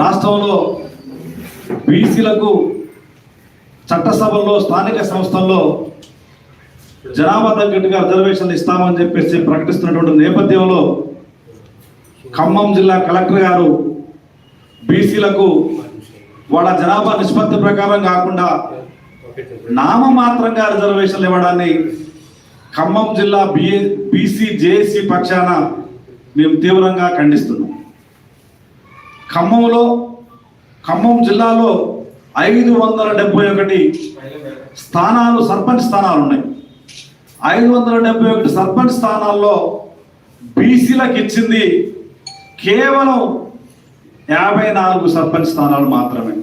రాష్ట్రంలో బీసీలకు చట్టసభల్లో స్థానిక సంస్థల్లో జనాభా తగ్గట్టుగా రిజర్వేషన్లు ఇస్తామని చెప్పేసి ప్రకటిస్తున్నటువంటి నేపథ్యంలో ఖమ్మం జిల్లా కలెక్టర్ గారు బీసీలకు వాళ్ళ జనాభా నిష్పత్తి ప్రకారం కాకుండా నామమాత్రంగా రిజర్వేషన్లు ఇవ్వడాన్ని ఖమ్మం జిల్లా బి బీసీ జేఏసీ పక్షాన మేము తీవ్రంగా ఖండిస్తున్నాం. ఖమ్మంలో ఖమ్మం జిల్లాలో ఐదు వందల డెబ్బై ఒకటి స్థానాలు సర్పంచ్ స్థానాలు ఉన్నాయి. ఐదు వందల డెబ్బై ఒకటి సర్పంచ్ స్థానాల్లో బీసీలకు ఇచ్చింది కేవలం యాభై నాలుగు సర్పంచ్ స్థానాలు మాత్రమే.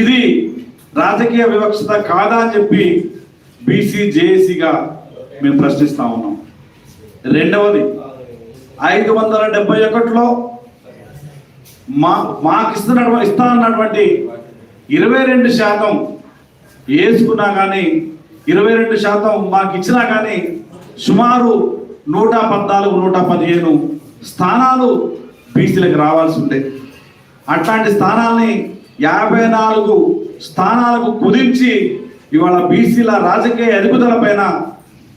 ఇది రాజకీయ వివక్షత కాదా అని చెప్పి బీసీ జేఏసీగా మేము ప్రశ్నిస్తా ఉన్నాం. రెండవది ఐదు వందల డెబ్బై ఒకటిలో మా మాకు ఇస్తున్నటువంటి ఇస్తా అన్నటువంటి ఇరవై రెండు శాతం వేసుకున్నా కానీ ఇరవై రెండు శాతం మాకు ఇచ్చినా కానీ సుమారు నూట పద్నాలుగు నూట పదిహేను స్థానాలు బీసీలకు రావాల్సి ఉండే. అట్లాంటి స్థానాల్ని యాభై నాలుగు స్థానాలకు కుదించి ఇవాళ బీసీల రాజకీయ ఎదుగుదల పైన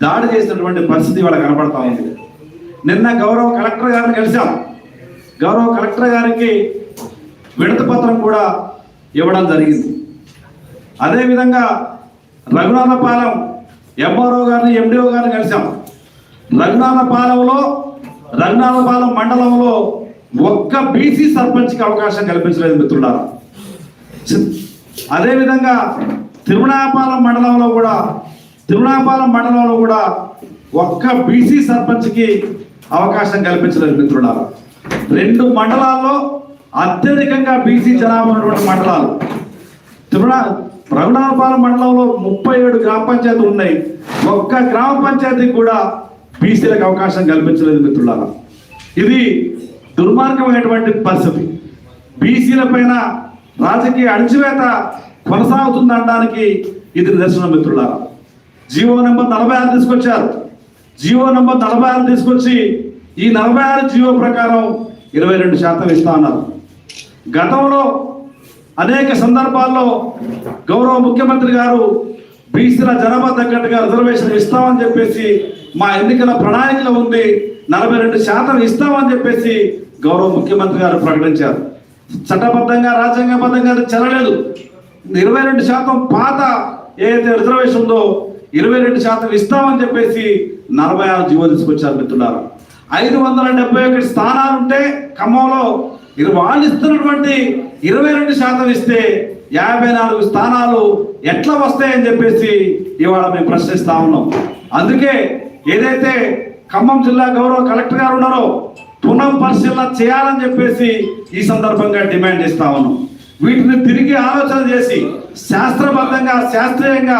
దాడి చేసినటువంటి పరిస్థితి ఇవాళ కనపడతా ఉంది. నిన్న గౌరవ కలెక్టర్ గారిని కలిసాం గౌరవ కలెక్టర్ గారికి విడత పత్రం కూడా ఇవ్వడం జరిగింది. అదేవిధంగా రఘునాథపాలెం ఎంఆర్ఓ గారిని ఎండిఓ గారిని కలిసాం రఘునాథపాలెంలో రఘునాథపాలెం మండలంలో ఒక్క బీసీ సర్పంచ్కి అవకాశం కల్పించలేదు మిత్రులారా. అదేవిధంగా తిరుమలాపాలెం మండలంలో కూడా తిరుమలాపాలెం మండలంలో కూడా ఒక్క బీసీ సర్పంచ్కి అవకాశం కల్పించలేదు మిత్రులారా. రెండు మండలాల్లో అత్యధికంగా బీసీ జనాభా ఉన్నటువంటి మండలాలు. తిరుమల రఘునాథపాలెం మండలంలో ముప్పై ఏడు గ్రామ పంచాయతీలు ఉన్నాయి. ఒక్క గ్రామ పంచాయతీకి కూడా బీసీలకు అవకాశం కల్పించలేదు మిత్రులారా. ఇది దుర్మార్గమైనటువంటి పరిస్థితి. బీసీల పైన రాజకీయ అణచివేత కొనసాగుతుందనడానికి ఇది నిదర్శనం మిత్రులారా. జీవో నెంబర్ నలభై ఆరు తీసుకొచ్చారు. జీవో నెంబర్ నలభై ఆరు తీసుకొచ్చి ఈ నలభై ఆరు జీవో ప్రకారం ఇరవై రెండు శాతం ఇస్తా అన్నారు గతంలో అనేక సందర్భాల్లో గౌరవ ముఖ్యమంత్రి గారు బీసీల జనాభా తగ్గట్టుగా రిజర్వేషన్ ఇస్తామని చెప్పేసి మా ఎన్నికల ప్రణాళికలో ఉంది. నలభై రెండు శాతం ఇస్తామని చెప్పేసి గౌరవ ముఖ్యమంత్రి గారు ప్రకటించారు. చట్టబద్ధంగా రాజ్యాంగబద్ధంగా అది చెల్లలేదు. ఇరవై రెండు శాతం పాత ఏదైతే రిజర్వేషన్ ఉందో ఇరవై రెండు శాతం ఇస్తామని చెప్పేసి నలభై ఆరు జీవో తీసుకొచ్చారు మిత్రులారా. ఐదు వందల డెబ్బై ఒకటి స్థానాలు ఉంటే ఖమ్మంలో ఇది వాళ్ళు ఇస్తున్నటువంటి ఇరవై రెండు శాతం ఇస్తే యాభై నాలుగు స్థానాలు ఎట్లా వస్తాయని చెప్పేసి ఇవాళ మేము ప్రశ్నిస్తా ఉన్నాం. అందుకే ఏదైతే ఖమ్మం జిల్లా గౌరవ కలెక్టర్ గారు ఉన్నారో పునః పరిశీలన చేయాలని చెప్పేసి ఈ సందర్భంగా డిమాండ్ చేస్తా ఉన్నాం. వీటిని తిరిగి ఆలోచన చేసి శాస్త్రబద్ధంగా శాస్త్రీయంగా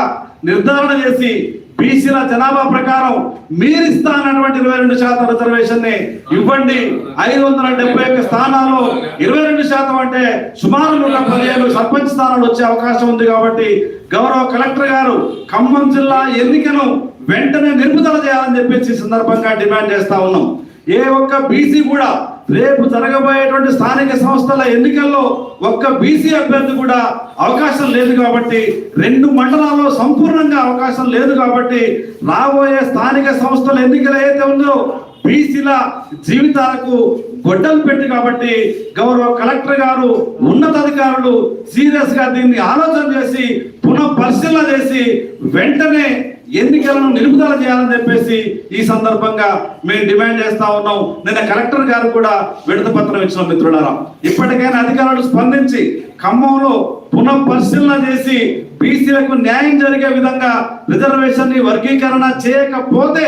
నిర్ధారణ చేసి బీసీల జనాభా ప్రకారం మీరు ఇస్తానటువంటి ఇరవై రెండు శాతం రిజర్వేషన్ని ఇవ్వండి. ఐదు వందల డెబ్బై ఒక్క స్థానాలు ఇరవై రెండు శాతం అంటే సుమారు నూట పదిహేను సర్పంచ్ స్థానాలు వచ్చే అవకాశం ఉంది కాబట్టి గౌరవ కలెక్టర్ గారు ఖమ్మం జిల్లా ఎన్నికను వెంటనే నిలుపుదల చేయాలని చెప్పేసి సందర్భంగా డిమాండ్ చేస్తా ఉన్నాం. ఏ ఒక్క బీసీ కూడా రేపు జరగబోయేటువంటి స్థానిక సంస్థల ఎన్నికల్లో ఒక్క బీసీ అభ్యర్థి కూడా అవకాశం లేదు కాబట్టి రెండు మండలాల్లో సంపూర్ణంగా అవకాశం లేదు కాబట్టి రాబోయే స్థానిక సంస్థల ఎన్నికలు ఏదైతే ఉందో బీసీల జీవితాలకు గొడ్డలు పెట్టి కాబట్టి గౌరవ కలెక్టర్ గారు ఉన్నతాధికారులు సీరియస్గా దీన్ని ఆలోచన చేసి పునః పరిశీలన చేసి వెంటనే ఎన్నికలను నిలుపుదల చేయాలని చెప్పేసి ఈ సందర్భంగా మేము డిమాండ్ చేస్తా ఉన్నాం. నిన్న కలెక్టర్ గారు కూడా విడత పత్రం ఇచ్చిన మిత్రులారా ఇప్పటికైనా అధికారులు స్పందించి ఖమ్మంలో పునః పరిశీలన చేసి బీసీలకు న్యాయం జరిగే విధంగా రిజర్వేషన్ని వర్గీకరణ చేయకపోతే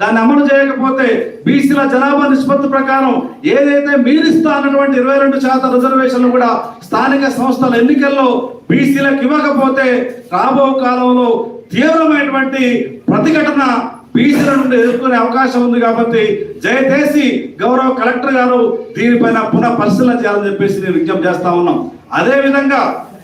దాన్ని అమలు చేయకపోతే బీసీల జనాభా నిష్పత్తి ప్రకారం ఏదైతే మీరు ఇస్తా అన్నటువంటి ఇరవై రెండు శాతం రిజర్వేషన్లు కూడా స్థానిక సంస్థల ఎన్నికల్లో బీసీలకు ఇవ్వకపోతే రాబో కాలంలో తీవ్రమైనటువంటి ప్రతిఘటన బీసీల నుండి ఎదుర్కొనే అవకాశం ఉంది కాబట్టి దయచేసి గౌరవ కలెక్టర్ గారు దీనిపైన పునః పరిశీలన చేయాలని చెప్పేసి నేను విజ్ఞప్తి చేస్తా ఉన్నాం. అదే విధంగా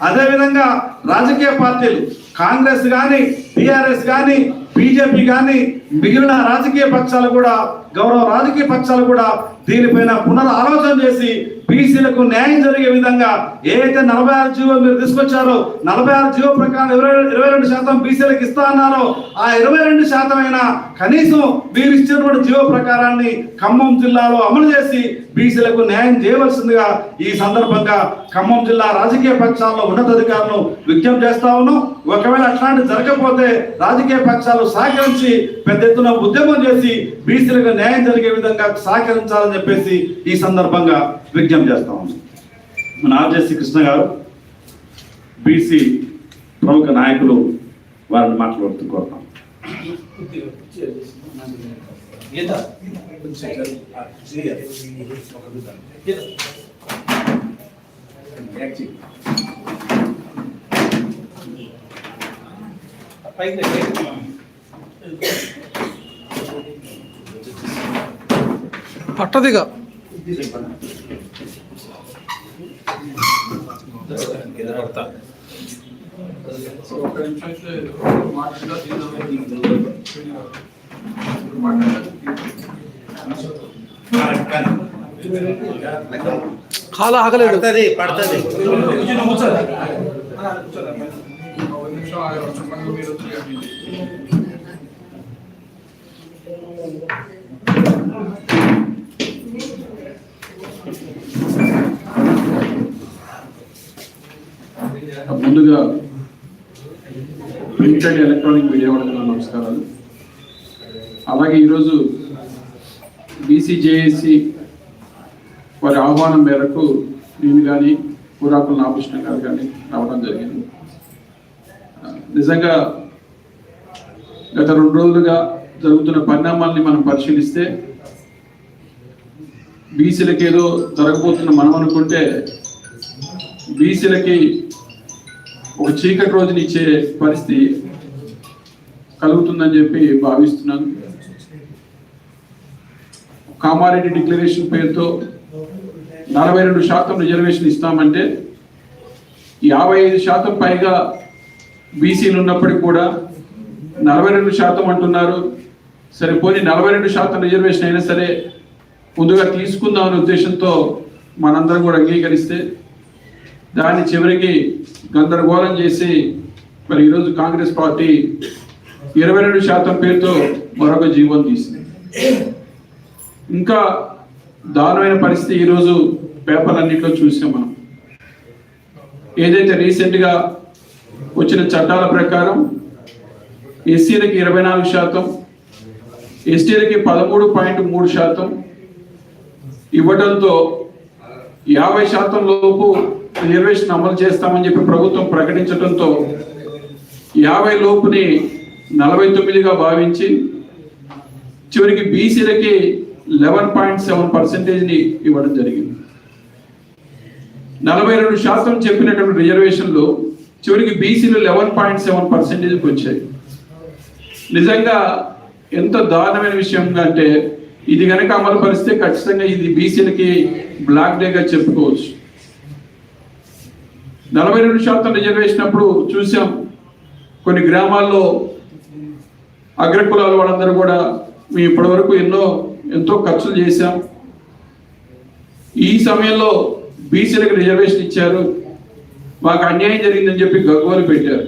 అదే విధంగా రాజకీయ పార్టీలు కాంగ్రెస్ కానీ టిఆర్ఎస్ కానీ బీజేపీ కానీ మిగిలిన రాజకీయ పక్షాలు కూడా గౌరవ రాజకీయ పక్షాలు కూడా దీనిపైన పునరాలోచన చేసి బీసీలకు న్యాయం జరిగే విధంగా ఏదైతే నలభై ఆరు జీవో మీరు తీసుకొచ్చారో నలభై ఆరు జీవో ప్రకారం ఇరవై ఇరవై రెండు శాతం బీసీలకు ఇస్తా అన్నారో ఆ ఇరవై రెండు శాతం అయినా కనీసం మీరు ఇచ్చినటువంటి జీవో ప్రకారాన్ని ఖమ్మం జిల్లాలో అమలు చేసి బీసీలకు న్యాయం చేయవలసిందిగా ఈ సందర్భంగా ఖమ్మం జిల్లా రాజకీయ పక్షాల్లో ఉన్నతాధికారులు విజ్ఞప్తి చేస్తా ఉన్నాం. ఒకవేళ అట్లాంటి జరగకపోతే రాజకీయ పక్షాలు సహకరించి పెద్ద ఎత్తున ఉద్యమం చేసి బీసీలకు న్యాయం జరిగే విధంగా సహకరించాలని చెప్పేసి ఈ సందర్భంగా విజ్ఞప్తి చేస్తా ఉన్నాం. మన ఆర్జేసి కృష్ణ గారు బీసీ ప్రముఖ నాయకులు వారిని మాట్లాడుతూ కోరుతాం. పట్టదిగా. కాలు ఆగలేదు పడుతుంది. పడుతుంది ఒక నిమిషం ఆగాలి. చెప్పండి మీరు వచ్చి కానీ. ముందుగా ప్రింట్ అండ్ ఎలక్ట్రానిక్ మీడియా వాళ్ళకి నా నమస్కారాలు. అలాగే ఈరోజు బీసీజేఏసి వారి ఆహ్వానం మేరకు నేను కానీ పూరాకుల నాగకృష్ణ గారు కానీ రావడం జరిగింది. నిజంగా గత రెండు రోజులుగా జరుగుతున్న పరిణామాల్ని మనం పరిశీలిస్తే బీసీలకి ఏదో జరగబోతున్న మనం అనుకుంటే బీసీలకి ఒక చీకటి రోజుని ఇచ్చే పరిస్థితి కలుగుతుందని చెప్పి భావిస్తున్నాను. కామారెడ్డి డిక్లరేషన్ పేరుతో నలభై రెండు శాతం రిజర్వేషన్ ఇస్తామంటే యాభై ఐదు శాతం పైగా బీసీలు ఉన్నప్పటికీ కూడా నలభై రెండు శాతం అంటున్నారు. సరే పోనీ నలభై రెండు శాతం రిజర్వేషన్ అయినా సరే ముందుగా తీసుకుందామనే ఉద్దేశంతో మనందరం కూడా అంగీకరిస్తే దాన్ని చివరికి గందరగోళం చేసి మరి ఈరోజు కాంగ్రెస్ పార్టీ ఇరవై రెండు శాతం పేరుతో మరొక జీవం తీసింది. ఇంకా దారుణమైన పరిస్థితి ఈరోజు పేపర్లన్నింటిలో చూసాం మనం. ఏదైతే రీసెంట్గా వచ్చిన చట్టాల ప్రకారం ఎస్సీలకి ఇరవై నాలుగు శాతం ఎస్టీలకి పదమూడు పాయింట్ మూడు శాతం ఇవ్వడంతో యాభై శాతం లోపు రిజర్వేషన్ అమలు చేస్తామని చెప్పి ప్రభుత్వం ప్రకటించడంతో యాభై లోపుని నలభై తొమ్మిదిగా భావించి చివరికి బీసీలకి లెవెన్ పాయింట్ సెవెన్ పర్సెంటేజ్ని ఇవ్వడం జరిగింది. నలభై రెండు శాతం చెప్పినటువంటి రిజర్వేషన్లు చివరికి బీసీలు లెవెన్ పాయింట్ సెవెన్ పర్సెంటేజ్కి వచ్చాయి. నిజంగా ఎంత దారుణమైన విషయం అంటే ఇది కనుక అమలు పరిస్తే ఖచ్చితంగా ఇది బీసీలకి బ్లాక్ డేగా చెప్పుకోవచ్చు. నలభై రెండు శాతం రిజర్వేసినప్పుడు చూసాం కొన్ని గ్రామాల్లో అగ్రకులాల వాళ్ళందరూ కూడా మేము ఇప్పటివరకు ఎన్నో ఎంతో ఖర్చులు చేశాం. ఈ సమయంలో బీసీలకు రిజర్వేషన్ ఇచ్చారు. మాకు అన్యాయం జరిగిందని చెప్పి గగ్గోలు పెట్టారు.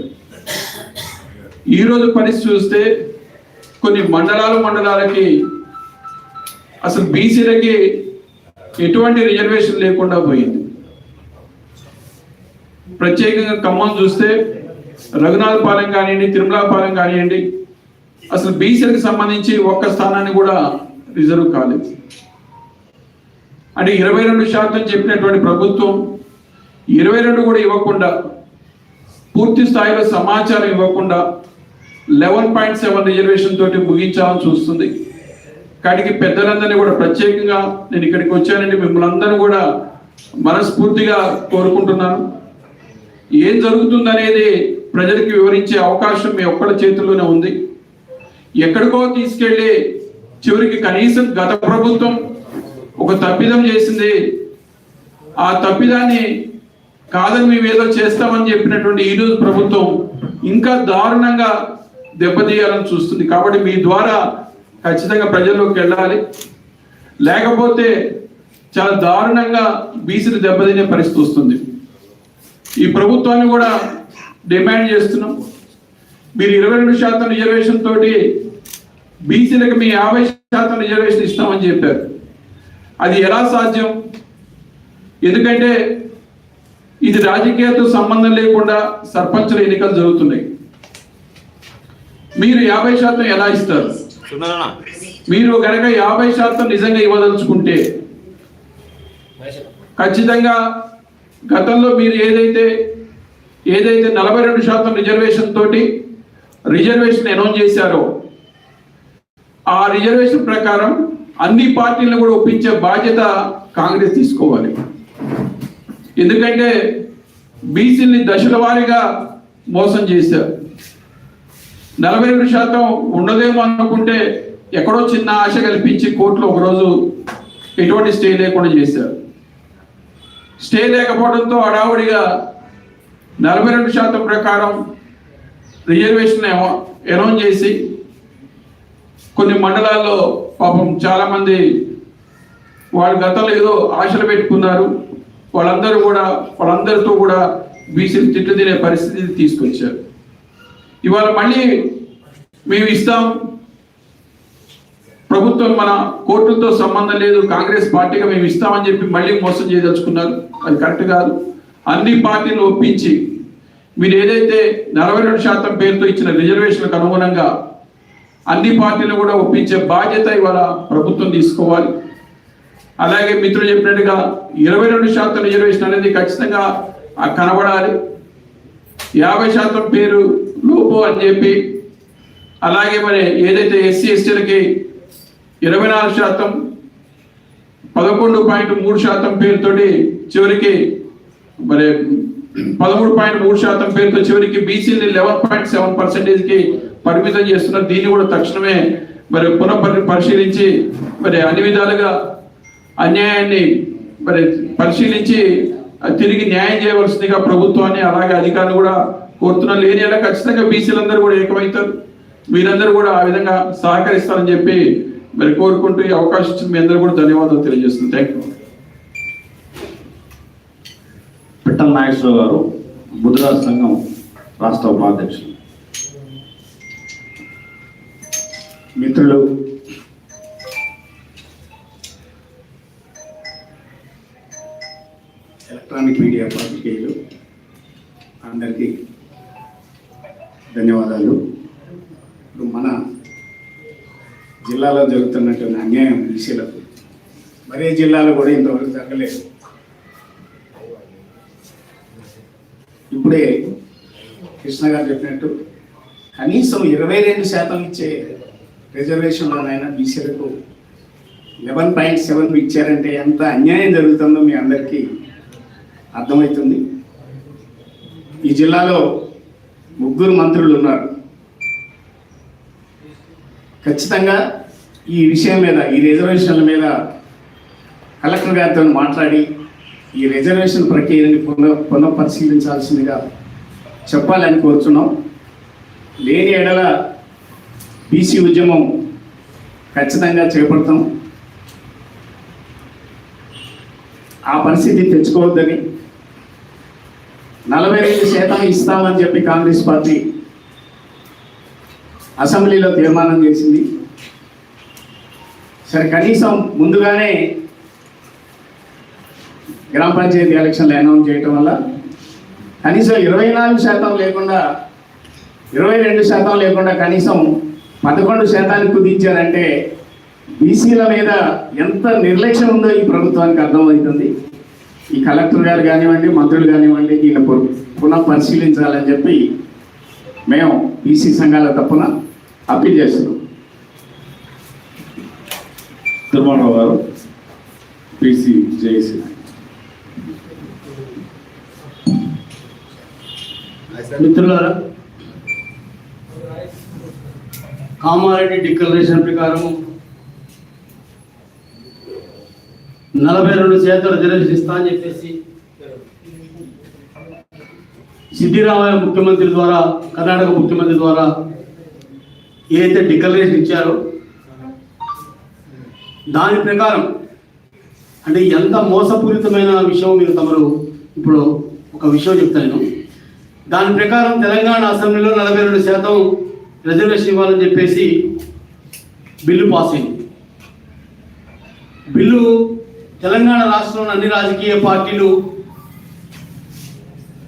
ఈ రోజు పరిస్థితి చూస్తే కొన్ని మండలాలు మండలాలకి అసలు బీసీలకి ఎటువంటి రిజర్వేషన్ లేకుండా పోయింది. ప్రత్యేకంగా ఖమ్మం చూస్తే రఘునాథపాలెం కానివ్వండి తిరుమలాపాలెం కానివ్వండి అసలు బీసీలకు సంబంధించి ఒక్క స్థానాన్ని కూడా రిజర్వ్ కాలేదు. అంటే ఇరవై రెండు శాతం చెప్పినటువంటి ప్రభుత్వం ఇరవై రెండు కూడా ఇవ్వకుండా పూర్తి స్థాయిలో సమాచారం ఇవ్వకుండా లెవెన్ పాయింట్ సెవెన్ రిజర్వేషన్ తోటి ముగించాలని చూస్తుంది. కాడికి పెద్దలందరినీ కూడా ప్రత్యేకంగా నేను ఇక్కడికి వచ్చానండి. మిమ్మల్ని అందరూ కూడా మనస్ఫూర్తిగా కోరుకుంటున్నాను. ఏం జరుగుతుందనేది ప్రజలకు వివరించే అవకాశం మీ ఒక్కళ్ళ చేతుల్లోనే ఉంది. ఎక్కడికో తీసుకెళ్ళి చివరికి కనీసం గత ప్రభుత్వం ఒక తప్పిదం చేసింది. ఆ తప్పిదాన్ని కాదని మేము ఏదో చేస్తామని చెప్పినటువంటి ఈరోజు ప్రభుత్వం ఇంకా దారుణంగా దెబ్బతీయాలని చూస్తుంది. కాబట్టి మీ ద్వారా ఖచ్చితంగా ప్రజల్లోకి వెళ్ళాలి. లేకపోతే చాలా దారుణంగా బీసీలు దెబ్బతినే పరిస్థితి వస్తుంది. ఈ ప్రభుత్వాన్ని కూడా డిమాండ్ చేస్తున్నాం. మీరు ఇరవై రెండు శాతం రిజర్వేషన్ తోటి బీసీలకు మీ యాభై శాతం రిజర్వేషన్ ఇస్తామని చెప్పారు. అది ఎలా సాధ్యం? ఎందుకంటే ఇది రాజకీయాలతో సంబంధం లేకుండా సర్పంచుల ఎన్నికలు జరుగుతున్నాయి. మీరు యాభై శాతం ఎలా ఇస్తారు? మీరు కనుక యాభై శాతం నిజంగా ఇవ్వదలుచుకుంటే ఖచ్చితంగా గతంలో మీరు ఏదైతే ఏదైతే నలభై రెండు శాతం రిజర్వేషన్ తోటి రిజర్వేషన్ అనౌన్స్ చేశారో ఆ రిజర్వేషన్ ప్రకారం అన్ని పార్టీలను కూడా ఒప్పించే బాధ్యత కాంగ్రెస్ తీసుకోవాలి. ఎందుకంటే బీసీని దశల వారీగా మోసం చేశారు. నలభై రెండు శాతం ఉండదేమో అనుకుంటే ఎక్కడో చిన్న ఆశ కల్పించి కోర్టులో ఒకరోజు ఎటువంటి స్టే లేకుండా చేశారు. స్టే లేకపోవడంతో హడావుడిగా నలభై రెండు శాతం ప్రకారం రిజర్వేషన్ అనౌన్స్ చేసి కొన్ని మండలాల్లో పాపం చాలామంది వాళ్ళ వాళ్ళు గతంలో ఏదో ఆశలు పెట్టుకున్నారు. వాళ్ళందరూ కూడా వాళ్ళందరితో కూడా బీసీలు తిట్టు తినే పరిస్థితి తీసుకొచ్చారు. ఇవాళ మళ్ళీ మేము ఇస్తాం. ప్రభుత్వం మన కోర్టులతో సంబంధం లేదు కాంగ్రెస్ పార్టీగా మేము ఇస్తామని చెప్పి మళ్ళీ మోసం చేయదలుచుకున్నారు. అది కరెక్ట్ కాదు. అన్ని పార్టీలు ఒప్పించి మీరు ఏదైతే నలభై రెండు శాతం పేరుతో ఇచ్చిన రిజర్వేషన్లకు అనుగుణంగా అన్ని పార్టీలు కూడా ఒప్పించే బాధ్యత ఇవాళ ప్రభుత్వం తీసుకోవాలి. అలాగే మిత్రులు చెప్పినట్టుగా ఇరవై రెండు శాతం రిజర్వేషన్ అనేది ఖచ్చితంగా కనబడాలి. యాభై శాతం పేరు లోపు అని చెప్పి అలాగే మరి ఏదైతే ఎస్సీ ఎస్టీలకి ఇరవై నాలుగు శాతం పదకొండు పాయింట్ మూడు శాతం పేరుతోటి చివరికి మరి పదమూడు పాయింట్ మూడు శాతం పేరుతో చివరికి బీసీని లెవెన్ పాయింట్ సెవెన్ పర్సెంటేజ్కి పరిమితం చేస్తున్నారు దీన్ని కూడా తక్షణమే మరి పునః పరి- పరిశీలించి మరి అన్ని విధాలుగా అన్యాయాన్ని మరి పరిశీలించి తిరిగి న్యాయం చేయవలసిందిగా ప్రభుత్వాన్ని అలాగే అధికారులు కూడా కోరుతున్నారు. లేని అలా ఖచ్చితంగా బీసీలందరూ కూడా ఏకమవుతారు. మీరందరూ కూడా ఆ విధంగా సహకరిస్తారని చెప్పి మరి కోరుకుంటూ ఈ అవకాశం ఇచ్చిన మీ అందరూ కూడా ధన్యవాదాలు తెలియజేస్తుంది థ్యాంక్ యూ పిట్టల నాగేశ్వరరావు గారు బుధరాజ్ సంఘం రాష్ట్ర ఉపాధ్యక్షులు. మిత్రులు ఎలక్ట్రానిక్ మీడియా పాత్రికేయులు అందరికీ ధన్యవాదాలు. ఇప్పుడు మన జిల్లాలో జరుగుతున్నటువంటి అన్యాయం బీసీలకు. మరే జిల్లాలో కూడా ఇంతవరకు జరగలేదు. ఇప్పుడే కృష్ణ గారు చెప్పినట్టు కనీసం ఇరవై రెండు శాతం ఇచ్చే రిజర్వేషన్లోనైనా బీసీలకు లెవెన్ పాయింట్ సెవెన్ ఇచ్చారంటే ఎంత అన్యాయం జరుగుతుందో మీ అందరికీ అర్థమవుతుంది. ఈ జిల్లాలో ముగ్గురు మంత్రులు ఉన్నారు. ఖచ్చితంగా ఈ విషయం మీద ఈ రిజర్వేషన్ల మీద కలెక్టర్ గారితో మాట్లాడి ఈ రిజర్వేషన్ ప్రక్రియని పునః పునఃపరిశీలించాల్సిందిగా చెప్పాలని కోరుతున్నాం లేని ఎడల బీసీ ఉద్యమం ఖచ్చితంగా చేపడతాం. ఆ పరిస్థితి తెచ్చుకోవద్దని నలభై రెండు శాతం ఇస్తామని చెప్పి కాంగ్రెస్ పార్టీ అసెంబ్లీలో తీర్మానం చేసింది. సరే కనీసం ముందుగానే గ్రామ పంచాయతీ ఎలక్షన్లు అనౌన్స్ చేయటం వల్ల కనీసం ఇరవై నాలుగు శాతం లేకుండా ఇరవై రెండు శాతం లేకుండా కనీసం పదకొండు శాతానికి కుదించారంటే బీసీల మీద ఎంత నిర్లక్ష్యం ఉందో ఈ ప్రభుత్వానికి అర్థమవుతుంది. ఈ కలెక్టర్ గారు కానివ్వండి మంత్రులు కానివ్వండి దీన్ని పునః పరిశీలించాలని చెప్పి మేము బీసీ సంఘాల తప్పున అప్పీల్ చేస్తున్నాం. తిరుమలరావు గారు పిసి జేఏసీ మిత్రులారా కామారెడ్డి డిక్లరేషన్ ప్రకారం నలభై రెండు శాతం రిజర్వేషన్ ఇస్తా అని చెప్పేసి సిద్ధిరామయ్య ముఖ్యమంత్రి ద్వారా కర్ణాటక ముఖ్యమంత్రి ద్వారా ఏదైతే డిక్లరేషన్ ఇచ్చారో దాని ప్రకారం అంటే ఎంత మోసపూరితమైన విషయం మీరు తమరు ఇప్పుడు ఒక విషయం చెప్తాను దాని ప్రకారం తెలంగాణ అసెంబ్లీలో నలభై రెండు శాతం రిజర్వేషన్ ఇవ్వాలని చెప్పేసి బిల్లు పాస్ అయింది. బిల్లు తెలంగాణ రాష్ట్రంలోని అన్ని రాజకీయ పార్టీలు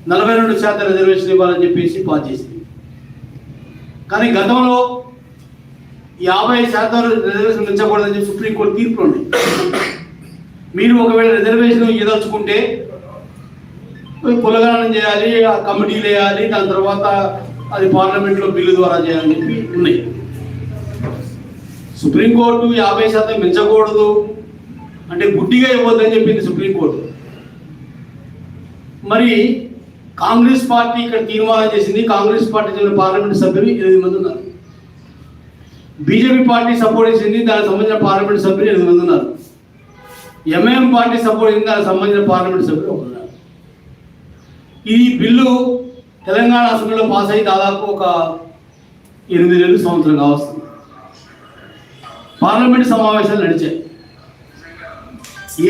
నలభై రెండు శాతం రిజర్వేషన్ ఇవ్వాలని చెప్పేసి పాస్ చేసింది. కానీ గతంలో యాభై శాతం రిజర్వేషన్ ఉంచకూడదని చెప్పి సుప్రీంకోర్టు తీర్పులు ఉన్నాయి మీరు ఒకవేళ రిజర్వేషన్ ఇదలుచుకుంటే కులగానం చేయాలి ఆ కమిటీలు వేయాలి దాని తర్వాత అది పార్లమెంట్లో బిల్లు ద్వారా చేయాలని చెప్పి ఉన్నాయి. సుప్రీంకోర్టు యాభై శాతం మించకూడదు అంటే గుడ్డిగా ఇవ్వద్దని చెప్పింది సుప్రీంకోర్టు మరి కాంగ్రెస్ పార్టీ ఇక్కడ తీర్మానం చేసింది. కాంగ్రెస్ పార్టీ చెందిన పార్లమెంట్ సభ్యులు ఎనిమిది మంది ఉన్నారు. బీజేపీ పార్టీ సపోర్ట్ చేసింది దానికి సంబంధించిన పార్లమెంట్ సభ్యులు ఎనిమిది మంది ఉన్నారు? ఎంఐఎం పార్టీ సపోర్ట్ ఇచ్చింది దానికి సంబంధించిన పార్లమెంట్ సభ్యులు ఉన్నారు? ఈ బిల్లు తెలంగాణ అసెంబ్లీలో పాస్ అయ్యి దాదాపు ఒక ఎనిమిది నెలలు సంవత్సరం కావస్తుంది పార్లమెంట్ సమావేశాలు నడిచాయి.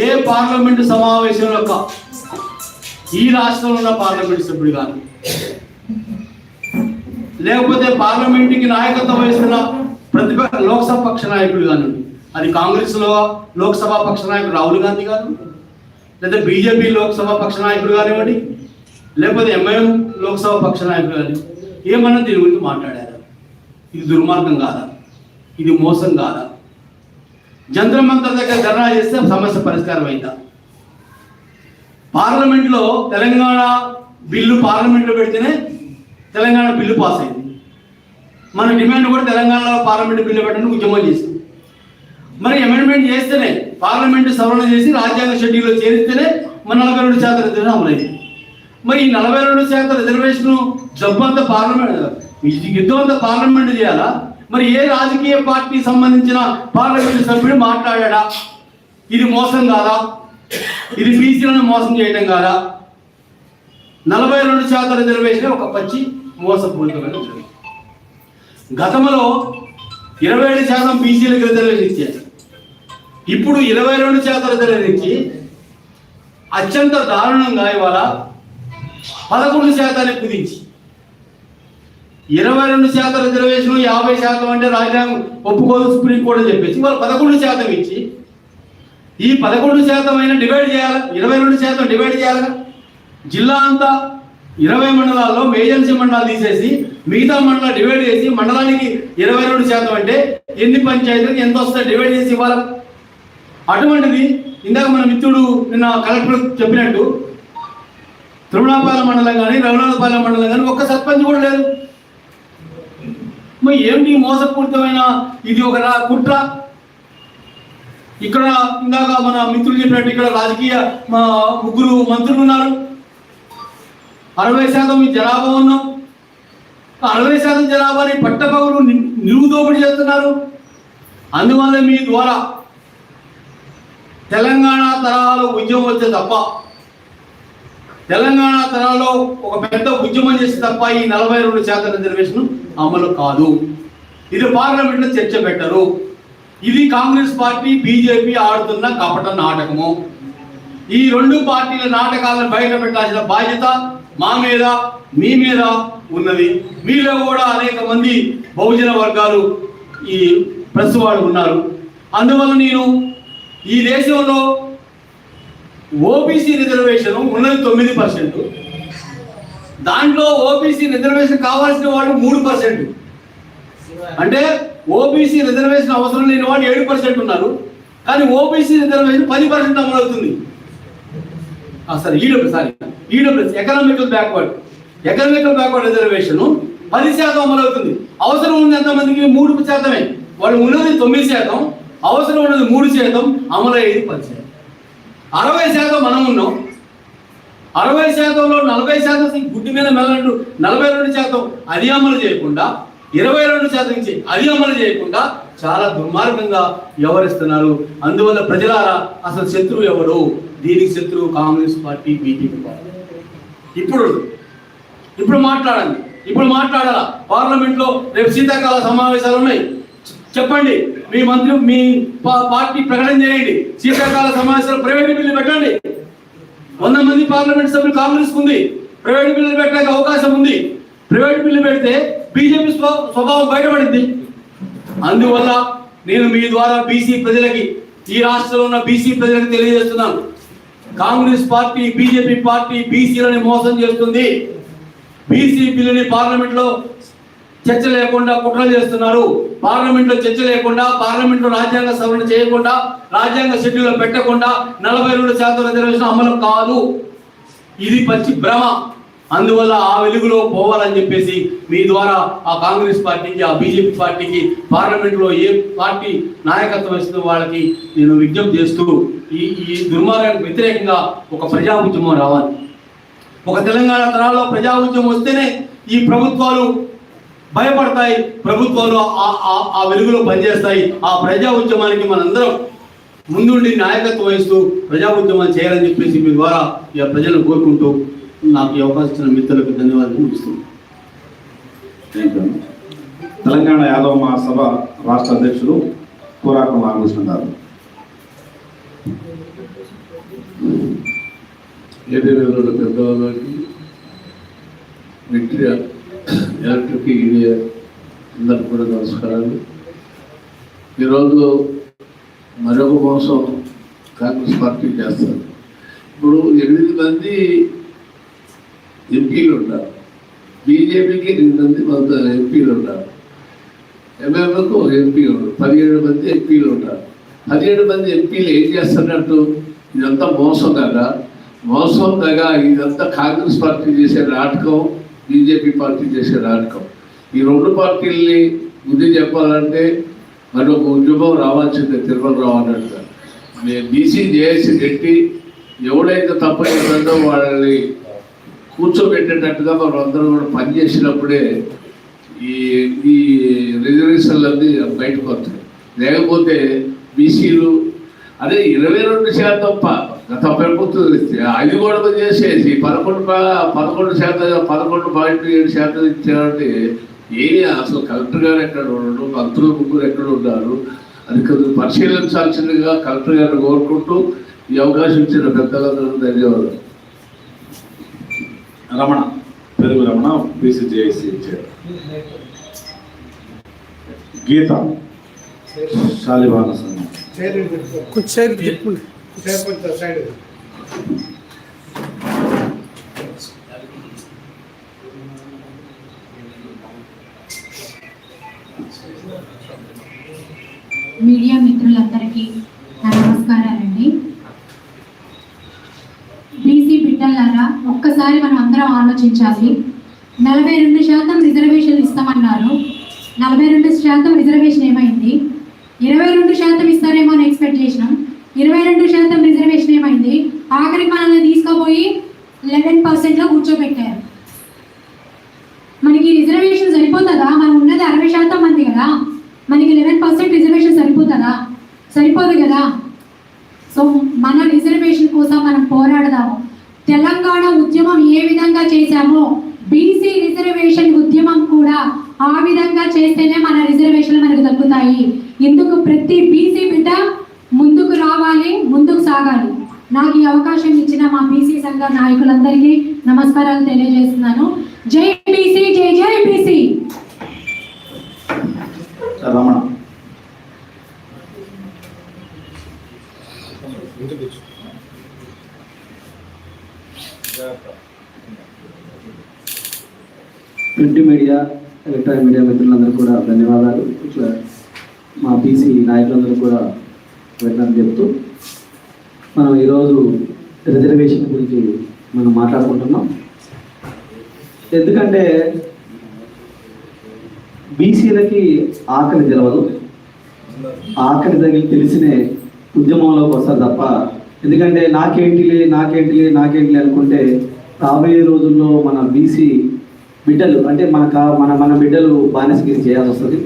ఏ పార్లమెంటు సమావేశం యొక్క ఈ రాష్ట్రంలో ఉన్న పార్లమెంట్ సభ్యుడు కానీ లేకపోతే పార్లమెంటుకి నాయకత్వం వహిస్తున్న లోక్సభ పక్ష నాయకుడు కానివ్వండి అది కాంగ్రెస్లో లోక్సభ పక్ష నాయకుడు రాహుల్ గాంధీ గారు లేదా బీజేపీ లోక్సభ పక్ష నాయకుడు కానివ్వండి లేకపోతే ఎంఐఎం లోక్సభ పక్ష నాయకుడు కానీ ఏమన్నా దీని గురించి మాట్లాడారా? ఇది దుర్మార్గం కాదా? ఇది మోసం కాదా? జంత్ర మంత్ర దగ్గర ధర్నా చేస్తే సమస్య పరిష్కారం అయిందా? పార్లమెంట్లో తెలంగాణ బిల్లు పార్లమెంట్లో పెడితేనే తెలంగాణ బిల్లు పాస్ అయింది. మన డిమాండ్ కూడా తెలంగాణలో పార్లమెంట్ బిల్లు పెట్టడానికి ఉద్యమం చేసింది. మరి అమెండ్మెంట్ చేస్తేనే పార్లమెంట్ సవరణ చేసి రాజ్యాంగ షెడ్యూల్లో చేరిస్తేనే మన నలభై రెండు శాతం రిజర్వేషన్ అమలైంది మరి ఈ నలభై రెండు శాతం రిజర్వేషన్ జబ్బు అంతా పార్లమెంట్ యుద్ధం అంతా పార్లమెంట్ చేయాలా? మరి ఏ రాజకీయ పార్టీ సంబంధించిన పార్లమెంట్ సభ్యుడు మాట్లాడా? ఇది మోసం కాదా? ఇది బీసీలను మోసం చేయడం కాదా? నలభై రెండు శాతం రిజర్వేషన్ ఒక పచ్చి మోసపూరితమైన గతంలో ఇరవై ఏడు శాతం బీసీలకు వ్యతిరేకించారు ఇప్పుడు ఇరవై రెండు శాతం వ్యతిరేకించి అత్యంత దారుణంగా ఇవాళ పదకొండు శాతాన్ని కుదించి. ఇరవై రెండు శాతం రిజర్వేషన్ యాభై శాతం అంటే రాజ్యాంగం ఒప్పుకోదు సుప్రీంకోర్టు అని చెప్పేసి వాళ్ళు పదకొండు శాతం ఇచ్చి. ఈ పదకొండు శాతం అయినా డివైడ్ చేయాలి? ఇరవై రెండు శాతం డివైడ్ చేయాలి? జిల్లా అంతా ఇరవై మండలాల్లో మేజెన్సీ మండలాలు తీసేసి మిగతా మండలాలు డివైడ్ చేసి మండలానికి ఇరవై రెండు శాతం అంటే ఎన్ని పంచాయతీలకు ఎంత వస్తే డివైడ్ చేసి ఇవ్వాలి? అటువంటిది ఇందాక మన మిత్రుడు నిన్న కలెక్టర్ చెప్పినట్టు తిరుమలాపాలెం మండలం కానీ రఘునాథపాలెం మండలం కానీ ఒక్క సర్పంచ్ కూడా లేదు. మరి ఏమిటి మోసపూరితమైన ఇది ఒక రా- కుట్ర? ఇక్కడ ఇందాక మన మిత్రులు చెప్పినట్టు ఇక్కడ రాజకీయ మా ముగ్గురు మంత్రులు ఉన్నారు. అరవై శాతం ఈ జనాభా ఉన్నాం. అరవై శాతం జనాభాని పట్టపగలు ని- నిలువు దోపిడీ చేస్తున్నారు. అందువల్ల మీ ద్వారా తెలంగాణ తరహాలో ఉద్యమం వచ్చే తప్ప తెలంగాణ తరాలో ఒక పెద్ద ఉద్యమం చేసి తప్ప ఈ నలభై రెండు శాతం రిజర్వేషన్ అమలు కాదు. ఇది పార్లమెంట్లో చర్చ పెట్టరు. ఇది కాంగ్రెస్ పార్టీ బీజేపీ ఆడుతున్న కపట నాటకము. ఈ రెండు పార్టీల నాటకాలను బయట పెట్టాల్సిన బాధ్యత మా మీద మీ మీద ఉన్నది. మీలో కూడా అనేక మంది బహుజన వర్గాలు ఈ ప్రెస్ వాళ్ళు ఉన్నారు. అందువల్ల నేను ఈ దేశంలో ఓబీసీ రిజర్వేషన్ ఉన్నది తొమ్మిది పర్సెంట్. దాంట్లో ఓబీసీ రిజర్వేషన్ కావాల్సిన వాళ్ళు మూడు పర్సెంట్. అంటే ఓబీసీ రిజర్వేషన్ అవసరం లేని వాళ్ళు ఏడు పర్సెంట్ ఉన్నారు. కానీ ఓబీసీ రిజర్వేషన్ పది పర్సెంట్ అమలు అవుతుంది sorry EW EWS economical backward economical backward reservation పది శాతం అమలు అవుతుంది. అవసరం ఉంది ఎంతమందికి? మూడు శాతమే. వాళ్ళు ఉన్నది తొమ్మిది శాతం అవసరం ఉన్నది మూడు శాతం అమలయ్యేది పది శాతం. అరవై శాతం మనం ఉన్నాం. అరవై శాతంలో నలభై శాతం గుడ్డి మీద మెల్లంటూ నలభై రెండు శాతం అది అమలు చేయకుండా ఇరవై రెండు శాతం నుంచి అది అమలు చేయకుండా చాలా దుర్మార్గంగా వ్యవహరిస్తున్నారు. అందువల్ల ప్రజలారా అసలు శత్రువు ఎవరు? దీనికి శత్రువు కాంగ్రెస్ పార్టీ బీజేపీ పార్టీ. ఇప్పుడు ఇప్పుడు మాట్లాడండి. ఇప్పుడు మాట్లాడాలా? పార్లమెంట్లో రేపు శీతాకాల సమావేశాలు ఉన్నాయి. చెప్పండి. మీ మంత్రి మీ పార్టీ ప్రకటన చేయండి. శీతాకాల సమావేశాలు ప్రైవేట్ బిల్లు పెట్టండి. వంద మంది పార్లమెంట్ సభ్యులు కాంగ్రెస్ ఉంది. ప్రైవేట్ బిల్లు పెట్టడానికి అవకాశం ఉంది. ప్రైవేట్ బిల్లు పెడితే బీజేపీ స్వభావం బయటపడింది. అందువల్ల నేను మీ ద్వారా బీసీ ప్రజలకి ఈ రాష్ట్రంలో ఉన్న బీసీ ప్రజలకు తెలియజేస్తున్నాను. కాంగ్రెస్ పార్టీ బీజేపీ పార్టీ బీసీలని మోసం చేస్తుంది. బీసీ బిల్లుని పార్లమెంట్లో చర్చ లేకుండా కుట్రలు చేస్తున్నారు. పార్లమెంట్లో చర్చ లేకుండా పార్లమెంట్లో రాజ్యాంగ సవరణ చేయకుండా రాజ్యాంగ షెడ్యూల్ పెట్టకుండా నలభై రెండు శాతం రిజర్వేషన్ అమలు కాదు. ఇది పచ్చి భ్రమ. అందువల్ల ఆ వెలుగులో పోవాలని చెప్పేసి మీ ద్వారా ఆ కాంగ్రెస్ పార్టీకి ఆ బీజేపీ పార్టీకి పార్లమెంట్లో ఏ పార్టీ నాయకత్వం ఇస్తున్న వాళ్ళకి నేను విజ్ఞప్తి చేస్తూ ఈ ఈ దుర్మార్గానికి వ్యతిరేకంగా ఒక ప్రజా ఉద్యమం రావాలి. ఒక తెలంగాణ తరాల్లో ప్రజా ఉద్యమం వస్తేనే ఈ ప్రభుత్వాలు భయపడతాయి ప్రభుత్వాలు ఆ- ఆ- వెలుగులో పనిచేస్తాయి ఆ ప్రజా ఉద్యమానికి మనందరం ముందుండి నాయకత్వం వహిస్తూ ప్రజా ఉద్యమాలు చేయాలని చెప్పేసి మీ ద్వారా ఇక ప్రజలను కోరుకుంటూ నాకు ఈ అవకాశం ఇచ్చిన మిత్రులకు ధన్యవాదాలు ముగిస్తున్నాను. తెలంగాణ యాదవ మహాసభ రాష్ట్ర అధ్యక్షులు కోరాకం రామకృష్ణ గారు. ఏదేవేలో పెద్దవాళ్ళకి మిట్రి ఎలక్ట్రిక్ ఇండియా అందరికి కూడా నమస్కారాలు. ఈరోజు మరొక మోసం కాంగ్రెస్ పార్టీ చేస్తారు. ఇప్పుడు ఎనిమిది మంది ఎంపీలు ఉన్నారు బీజేపీకి రెండు మంది మొత్తం ఎంపీలు ఉన్నారు ఎంఎంకు ఒక ఎంపీ ఉన్నారు. పదిహేడు మంది ఎంపీలు ఉంటారు పదిహేడు మంది ఎంపీలు ఏం చేస్తున్నట్టు? ఇదంతా మోసం కదా. మోసం కదా ఇదంతా కాంగ్రెస్ పార్టీ చేసే నాటకం బీజేపీ పార్టీ చేసే నాటకం. ఈ రెండు పార్టీల్ని బుద్ధి చెప్పాలంటే మరి ఒక ఉద్యమం రావాల్సిందే తిరుమలరావు అన్నట్టుగా మేము బీసీ జేఏసీ పెట్టి ఎవడైతే తప్పు చేస్తుందో వాళ్ళని కూర్చోబెట్టేటట్టుగా మనం అందరం కూడా పనిచేసినప్పుడే ఈ ఈ రిజర్వేషన్లన్నీ బయటకు వస్తాయి. లేకపోతే బీసీలు అదే ఇరవై రెండు శాతం గత ప్రభుత్వం ఇస్తే అది కూడా చేసేసి పదకొండు పదకొండు శాతం పదకొండు పాయింట్ ఏడు శాతం ఇచ్చారంటే ఏమి అసలు కలెక్టర్ గారు ఎక్కడ ఉండడు మంత్రులు ముగ్గురు ఎక్కడ ఉన్నారు అది కొద్దిగా పరిశీలించాల్సిందిగా కలెక్టర్ గారిని కోరుకుంటూ ఈ అవకాశం ఇచ్చిన పెద్దలందరూ ధన్యవాదాలు. రమణ పెరుగు రమణ బీసీజేఐసి గీత శాలివాన సంఘం కొంచెం సైడ్ తిప్పండి మీడియా మిత్రులందరికీ నా నమస్కారాలండి బీసీ బిడ్డలారా ఒక్కసారి మనం అందరం ఆలోచించాలి. నలభై రెండు శాతం రిజర్వేషన్ ఇస్తామన్నారు. నలభై రెండు శాతం రిజర్వేషన్ ఏమైంది? ఇరవై రెండు శాతం ఇస్తారేమో అని ఎక్స్పెక్ట్ చేసినాం. ఇరవై రెండు శాతం రిజర్వేషన్ ఏమైంది? ఆఖరికి మనల్ని తీసుకుపోయి లెవెన్ పర్సెంట్లో కూర్చోబెట్టారు. మనకి రిజర్వేషన్ సరిపోతుందా? మనం ఉన్నది అరవై శాతం మంది కదా. మనకి లెవెన్ పర్సెంట్ రిజర్వేషన్ సరిపోతుందా? సరిపోదు కదా. సో మన రిజర్వేషన్ కోసం మనం పోరాడదాము. తెలంగాణ ఉద్యమం ఏ విధంగా చేశామో బీసీ రిజర్వేషన్ ఉద్యమం కూడా ఆ విధంగా చేస్తేనే మన రిజర్వేషన్లు మనకు దక్కుతాయి. ఇందుకు ప్రతి బీసీ బిడ్డ ముందుకు రావాలి ముందుకు సాగాలి. నాకు ఈ అవకాశం ఇచ్చిన మా బీసీ సంఘ నాయకులందరికీ నమస్కారాలు తెలియజేస్తున్నాను. జై బీసీ జై జై BC Ramana print media electronic media మిత్రులందరూ కూడా ధన్యవాదాలు. ఇట్లా మా బీసీ నాయకులందరూ కూడా వెళ్ళాలని చెప్తూ మనం ఈరోజు రిజర్వేషన్ గురించి మనం మాట్లాడుకుంటున్నాం. ఎందుకంటే బీసీలకి ఆకలి తెలవదు. ఆకలి తగిలి తెలిసినే ఉద్యమంలోకి వస్తారు తప్ప ఎందుకంటే నాకేంటిలే నాకేంటిలే నాకేంటిలే అనుకుంటే రాబోయే రోజుల్లో మన బీసీ బిడ్డలు అంటే మన కా- మన మన బిడ్డలు బానిసగిరి చేయాల్సి వస్తుంది.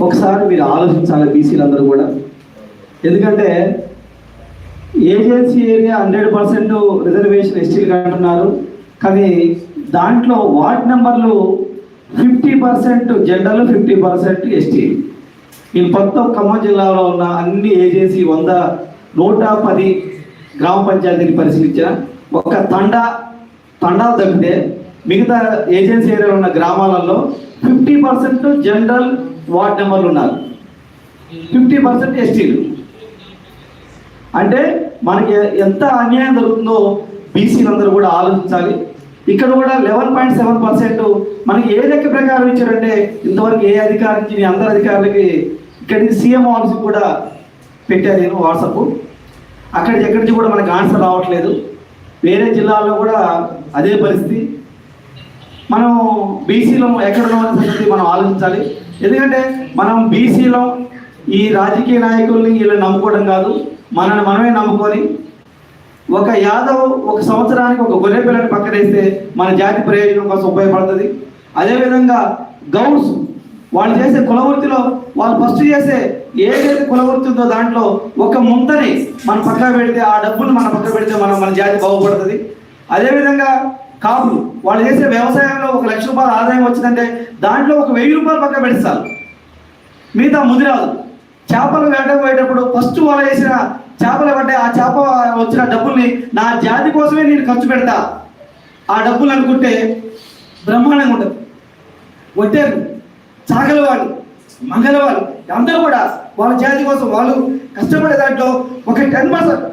ఒకసారి మీరు ఆలోచించాలి బీసీలందరూ కూడా. ఎందుకంటే agency area hundred percent reservation ఎస్టీలు అంటున్నారు కానీ దాంట్లో వార్డ్ నెంబర్లు fifty percent general fifty percent ST. ఈ మొత్తం ఖమ్మం జిల్లాలో ఉన్న అన్ని ఏజెన్సీ వంద నూట పది గ్రామ పంచాయతీని పరిశీలించిన ఒక తండా తండాలు తప్పితే మిగతా ఏజెన్సీ ఏరియాలో ఉన్న గ్రామాలలో ఫిఫ్టీ పర్సెంట్ జనరల్ వార్డ్ నెంబర్లు ఉన్నారు. ఫిఫ్టీ పర్సెంట్ ఎస్టీలు. అంటే మనకి ఎంత అన్యాయం జరుగుతుందో బీసీలందరూ కూడా ఆలోచించాలి. ఇక్కడ కూడా లెవెన్ పాయింట్ సెవెన్ పర్సెంట్ మనకి ఏ లెక్క ప్రకారం ఇచ్చారంటే ఇంతవరకు ఏ అధికారికి అందరి అందరు అధికారులకి ఇక్కడి నుంచి సీఎం ఆఫీస్ కూడా పెట్టాను నేను వాట్సాప్. అక్కడి ఎక్కడి నుంచి కూడా మనకి ఆన్సర్ రావట్లేదు. వేరే జిల్లాల్లో కూడా అదే పరిస్థితి. మనం బీసీలో ఎక్కడ ఉన్నది మనం ఆలోచించాలి. ఎందుకంటే మనం బీసీలో ఈ రాజకీయ నాయకుల్ని వీళ్ళని నమ్ముకోవడం కాదు. మనల్ని మనమే నమ్ముకొని ఒక యాదవ్ ఒక సంవత్సరానికి ఒక గొర్రె పిల్లని పక్కనేస్తే మన జాతి ప్రయోజనం కోసం ఉపయోగపడుతుంది. అదేవిధంగా గౌడ్స్ వాళ్ళు చేసే కులవృత్తిలో వాళ్ళు ఫస్ట్ చేసే ఏదైతే కులవృత్తి ఉందో దాంట్లో ఒక ముంతని మన పక్కన పెడితే ఆ డబ్బులు మన పక్కన పెడితే మనం మన జాతి బాగుపడుతుంది. అదేవిధంగా కాపులు వాళ్ళు చేసే వ్యవసాయంలో ఒక లక్ష రూపాయల ఆదాయం వచ్చిందంటే దాంట్లో ఒక వెయ్యి రూపాయలు పక్కన పెడిస్తారు. మిగతా ముదిరాదు చేపలు వేటకు పోయేటప్పుడు ఫస్ట్ వాళ్ళు వేసిన చేపలు పడ్డే ఆ చేప వచ్చిన డబ్బుల్ని నా జాతి కోసమే నేను ఖర్చు పెడతా. ఆ డబ్బులు అనుకుంటే బ్రహ్మాండంగా ఉంటుంది. కొట్టారు చాగలవాళ్ళు మంగళవాళ్ళు అందరూ కూడా వాళ్ళ జాతి కోసం వాళ్ళు కష్టపడే దాంట్లో ఒక టెన్ పర్సెంట్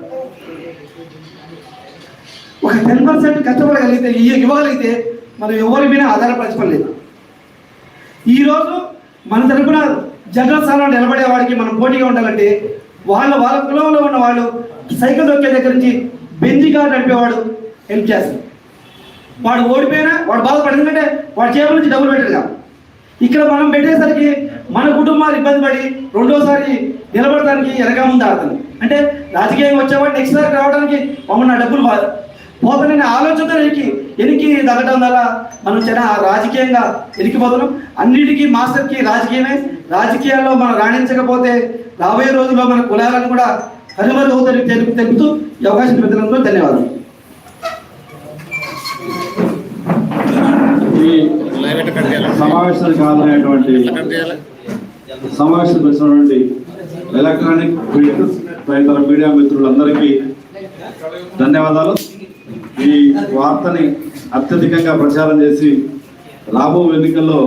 ఒక టెన్ పర్సెంట్ కష్టపడగలిగితే ఇవ్వ- ఇవ్వగలిగితే మనం ఎవరి మీద ఆధారపరచుకోలేదు. ఈరోజు మన తరపున జనరల్ స్థానంలో నిలబడే వాడికి మనం పోటీగా ఉండాలంటే వాళ్ళ వాళ్ళ కులంలో ఉన్న వాళ్ళు సైకిల్ దొక్కే దగ్గర నుంచి బెంజిగా నడిపేవాడు హెల్ప్ చేస్తాడు. వాడు ఓడిపోయినా వాడు బాధపడదు ఎందుకంటే వాడి చేపల నుంచి డబ్బులు పెట్టాడుగా ఇక్కడ మనం పెట్టేసరికి మన కుటుంబాలు ఇబ్బంది పడి రెండోసారి నిలబడటానికి ఎనగా ముందు ఆడుతుంది అంటే రాజకీయంగా వచ్చేవాడు నెక్స్ట్ సారి రావడానికి మమ్మల్ని నా డబ్బులు బాధ పోతానని ఆలోచనతో ఎనికి ఎనికి తగ్గడం వల్ల మనం చాలా రాజకీయంగా ఎనికిపోతున్నాం. అన్నిటికీ మాస్టర్కి రాజకీయమే. రాజకీయాల్లో మనం రాణించకపోతే రాబోయే రోజుల్లో మన కులాలను కూడా కనుమరుగవుతారని తెలుపు తెలుపుతూ ఈ అవకాశం పెద్దలందరూ ధన్యవాదాలు. ఈ సమావేశానికి హాజరైనటువంటి సమావేశం వచ్చినటువంటి ఎలక్ట్రానిక్ తదితర మీడియా మిత్రులందరికీ ధన్యవాదాలు. ఈ వార్తని అత్యధికంగా ప్రచారం చేసి రాబో ఎన్నికల్లో